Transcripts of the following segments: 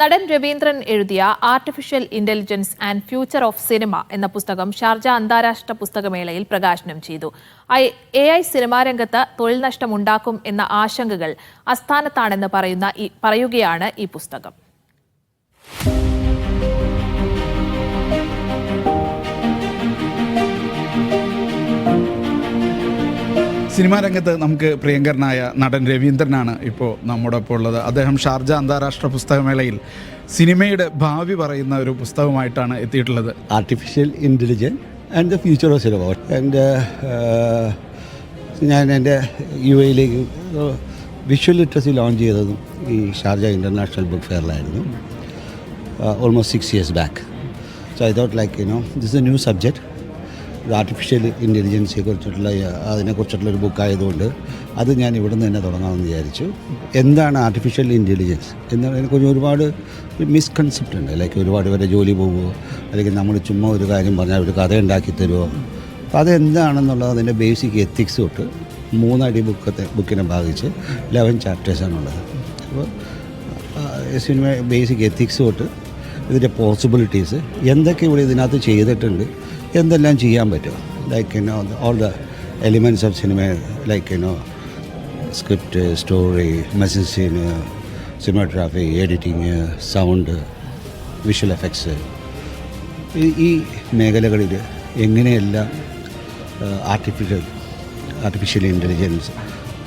നടൻ രവീന്ദ്രൻ എഴുതിയ artificial intelligence and future of cinema എന്ന പുസ്തകം ഷാർജ അന്താരാഷ്ട്ര പുസ്തകമേളയിൽ പ്രകാശനം ചെയ്തു. എ ഐ സിനിമാ രംഗത്ത് തൊഴിൽ നഷ്ടമുണ്ടാക്കും എന്ന ആശങ്കകൾ അസ്ഥാനത്താണെന്ന് പറയുന്ന പറയുകയാണ് ഈ പുസ്തകം. സിനിമാ രംഗത്ത് നമുക്ക് പ്രിയങ്കരനായ നടൻ രവീന്ദ്രനാണ് ഇപ്പോൾ നമ്മുടെ ഒപ്പം ഉള്ളത്. അദ്ദേഹം ഷാർജ അന്താരാഷ്ട്ര പുസ്തകമേളയിൽ സിനിമയുടെ ഭാവി പറയുന്ന ഒരു പുസ്തകമായിട്ടാണ് എത്തിയിട്ടുള്ളത്. Artificial intelligence and the future of cinema എന്റെ ഞാൻ എന്റെ യു എയിലേക്ക് വിഷ്വൽ ലിറ്ററസി ലോഞ്ച് ചെയ്തതും ഈ Sharjah international book ഫെയറിലായിരുന്നു almost six years back so I thought like you know this a new subject artificial ഇന്റലിജൻസിയെ കുറിച്ചിട്ടുള്ള അതിനെക്കുറിച്ചിട്ടുള്ള ഒരു ബുക്കായതുകൊണ്ട് അത് ഞാൻ ഇവിടെ നിന്ന് തന്നെ തുടങ്ങാമെന്ന് വിചാരിച്ചു. എന്താണ് ആർട്ടിഫിഷ്യൽ ഇന്റലിജൻസ് എന്നതിനെക്കുറിച്ച് ഒരുപാട് മിസ്കൺസെപ്റ്റ് ഉണ്ട്. ലൈക്ക് ഒരുപാട് പേരെ ജോലി പോകുമോ അല്ലെങ്കിൽ നമ്മൾ ചുമ്മാ ഒരു കാര്യം പറഞ്ഞാൽ ഒരു കഥ ഉണ്ടാക്കി തരുമോ അപ്പോൾ അതെന്താണെന്നുള്ളത് അതിന്റെ ബേസിക് എത്തിക്സ് തൊട്ട് മൂന്നടി ബുക്കത്തെ ബുക്കിനെ ഭാഗിച്ച് ലെവൻ ചാപ്റ്റേഴ്സാണുള്ളത് അപ്പോൾ സിനിമ ബേസിക് എത്തിക്സ് തൊട്ട് ഇതിന്റെ പോസിബിലിറ്റീസ് എന്തൊക്കെ ഇവിടെ ഇതിനകത്ത് ചെയ്തിട്ടുണ്ട് എന്തെല്ലാം ചെയ്യാൻ പറ്റും? Like you know all the elements of cinema like you know script story message scene cinematography editing sound visual effects ഈ മേഖലകളിൽ എങ്ങനെയെല്ലാം ആർട്ടിഫിഷ്യൽ ആർട്ടിഫിഷ്യൽ ഇന്റലിജൻസ്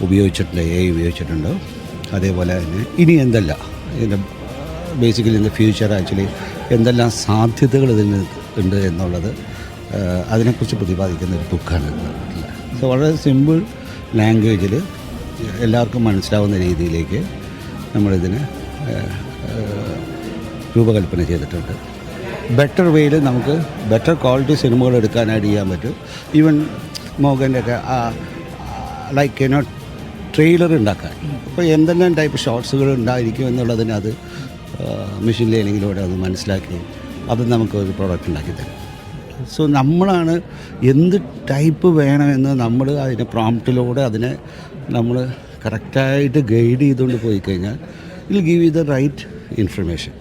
ഉപയോഗിച്ചിട്ടുണ്ട് എ ഉപയോഗിച്ചിട്ടുണ്ട്? അതേപോലെ തന്നെ ഇനി എന്തല്ല? ഇതിന്റെ basically in the future actually എന്തെല്ലാം സാധ്യതകൾ ഇതിന് ഉണ്ട് എന്നുള്ളത് അതിനെക്കുറിച്ച് പ്രതിപാദിക്കുന്ന ഒരു ബുക്കാണ് സോ വളരെ സിമ്പിൾ ലാംഗ്വേജിൽ എല്ലാവർക്കും മനസ്സിലാവുന്ന രീതിയിലേക്ക് നമ്മളിതിനെ രൂപകൽപ്പന ചെയ്തിട്ടുണ്ട്. ബെറ്റർ വേയിൽ നമുക്ക് ബെറ്റർ ക്വാളിറ്റി സിനിമകൾ എടുക്കാനായിട്ട് ചെയ്യാൻ പറ്റും. ഈവൻ മോഹന്റെ ഒക്കെ ലൈക്ക് യുനോ ട്രെയിലർ ഉണ്ടാക്കാൻ. അപ്പോൾ എന്തെല്ലാം ടൈപ്പ് ഷോർട്സുകൾ ഉണ്ടായിരിക്കും എന്നുള്ളതിന് അത് മെഷീൻ ലേണിങ്ങിലൂടെ അത് മനസ്സിലാക്കി അത് നമുക്ക് ഒരു പ്രോഡക്റ്റ് ഉണ്ടാക്കി തരും. സോ നമ്മളാണ് എന്ത് ടൈപ്പ് വേണമെന്ന് നമ്മൾ അതിനെ പ്രോംപ്റ്റിലൂടെ അതിനെ നമ്മൾ കറക്റ്റായിട്ട് ഗൈഡ് ചെയ്തുകൊണ്ട് പോയി കഴിഞ്ഞാൽ I'll give you the right information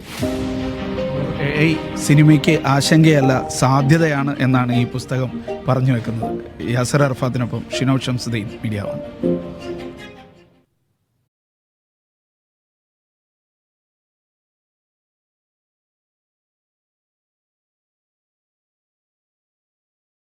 A സിനിമയ്ക്ക് ആശങ്കയല്ല സാധ്യതയാണ് എന്നാണ് ഈ പുസ്തകം പറഞ്ഞു വെക്കുന്നത്. യാസർ അർഫാത്തിനൊപ്പം ഷിനോ ഷംസുദ്ദീൻ മീഡിയ